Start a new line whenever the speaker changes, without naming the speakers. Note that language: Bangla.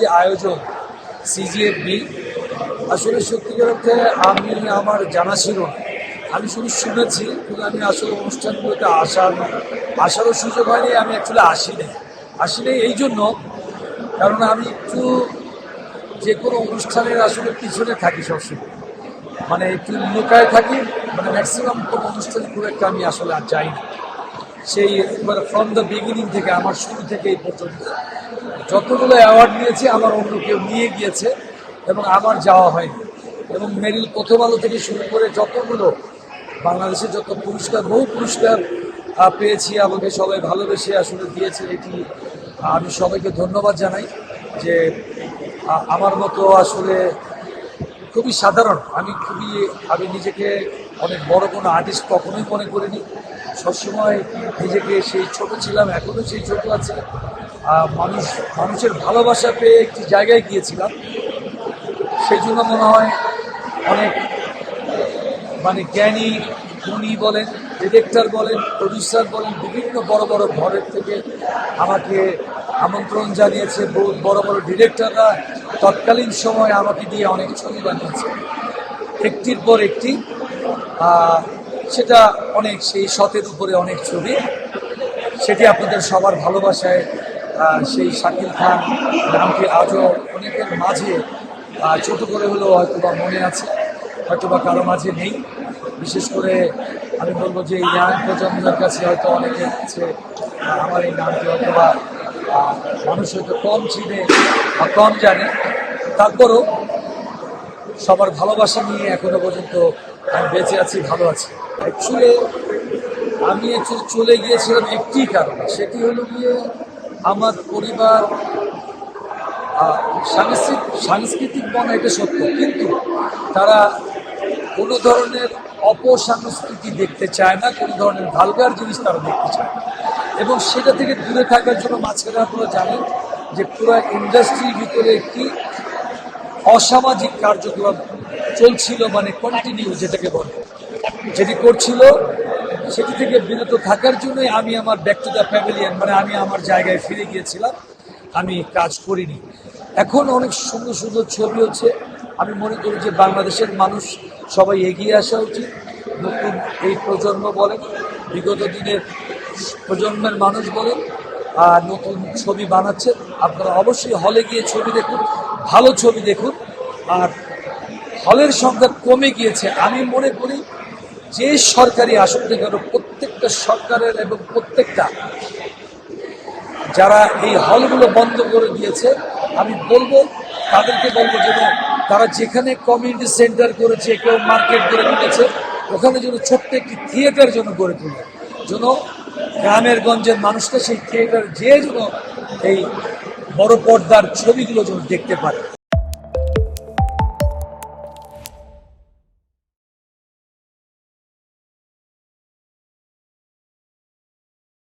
যে আয়োজন সিজিএফবি আসলে সত্যিকার অর্থে আমি আমার জানা ছিল না। আমি শুধু শুনেছি, কিন্তু আমি আসলে অনুষ্ঠানগুলোতে আসার, আসারও সুযোগ হয়নি, আমি অ্যাকচুয়ালি আসিনি। আসিনি এই জন্য কারণ আমি একটু যে কোনো অনুষ্ঠানের আসলে পিছনে থাকি সবসময়। মানে একটু লুকায় থাকি মানে ম্যাক্সিমাম কোনো অনুষ্ঠানে খুব একটা আমি আসলে আর যাই না সেই মানে ফ্রম দ্য বিগিনিং থেকে, আমার শুরু থেকে এই পর্যন্ত। যতগুলো অ্যাওয়ার্ড নিয়েছি, আমার অন্য কেউ নিয়ে গিয়েছে এবং আমার যাওয়া হয়নি। এবং মেরিল প্রথম আলো থেকে শুরু করে যতগুলো, বাংলাদেশে যত পুরস্কার, বহু পুরস্কার পেয়েছি, আমাকে সবাই ভালোবেসে আসলে দিয়েছে এটি। আমি সবাইকে ধন্যবাদ জানাই যে আমার মতো আসলে খুবই সাধারণ। আমি খুবই, আমি নিজেকে অনেক বড় কোনো আর্টিস্ট কখনোই মনে করিনি। সবসময় নিজেকে সেই ছোট ছিলাম এখনও সেই ছোট আছে। মানুষ, মানুষের ভালোবাসা পেয়ে একটি জায়গায় গিয়েছিলাম। সেই জন্য মনে হয় অনেক মানে জ্ঞানী গুণী বলেন, ডিরেক্টর বলেন প্রডিউসার বলেন, বিভিন্ন বড় বড় ঘরের থেকে আমাকে আমন্ত্রণ জানিয়েছে বহু বড় বড় ডিরেক্টররা তৎকালীন সময় আমাকে দিয়ে অনেক ছবি বানিয়েছে। একটির পর একটি সেটা অনেক সেই শতের উপরে অনেক ছবি। সেটি আপনাদের সবার ভালোবাসায় সেই শাকিল খান নামটি আজও অনেকের মাঝে ছোট করে হলেও হয়তো বা মনে আছে হয়তো বা কারও মাঝে নেই। বিশেষ করে আমি বলব যে ইয়াং প্রজন্মের কাছে হয়তো অনেকের কাছে আহ, আমার এই নামটি হয়তো বা মানুষ হয়তো কম চিনে বা কম জানে। তারপরও সবার ভালোবাসা নিয়ে এখনও পর্যন্ত আমি বেঁচে আছি, ভালো আছি। অ্যাকচুয়ালি আমি actually চলে গিয়েছিলাম একটি কারণে, সেটি হলো গিয়ে আমার পরিবার সাংস্কৃতিক সাংস্কৃতিক মনে এটা সত্য, কিন্তু তারা কোনো ধরনের অপসংস্কৃতি দেখতে চায় না, কোনো ধরনের ভালগার জিনিস তারা দেখতে চায় না। এবং সেটা থেকে দূরে থাকার জন্য মাঝখানে আপনারা জানেন যে পুরো ইন্ডাস্ট্রির ভিতরে একটি অসামাজিক কার্যক্রম চলছিল মানে কন্টিনিউ যেটাকে বলে। যেটি করছিল, সেটি থেকে বিরত থাকার জন্যই আমি আমার ব্যাক টু দ্য মানে আমি আমার জায়গায় ফিরে গিয়েছিলাম। আমি কাজ করিনি। এখন অনেক সুন্দর সুন্দর ছবি হচ্ছে। আমি মনে করি যে বাংলাদেশের মানুষ সবাই এগিয়ে আসা উচিত। নতুন এই প্রজন্ম বলেন, বিগত দিনের প্রজন্মের মানুষ বলেন, আর নতুন ছবি বানাচ্ছেন আপনারা অবশ্যই হলে গিয়ে ছবি দেখুন। ভালো ছবি দেখুন, আর হলের সংখ্যা কমে গিয়েছে। আমি মনে করি যে সরকারি আসন থেকে প্রত্যেকটা সরকারের এবং প্রত্যেকটা যারা এই হলগুলো বন্ধ করে দিয়েছে, আমি বলব, তাদেরকে বলব যেন তারা যেখানে কমিউনিটি সেন্টার করেছে, কেউ মার্কেট করে তুলেছে ওখানে যেন ছোট্ট একটি থিয়েটার যেন গড়ে তুলে। যেন গ্রামের গঞ্জের মানুষটা সেই থিয়েটার যে যেন এই বড় পর্দার ছবিগুলো যেন দেখতে পারে।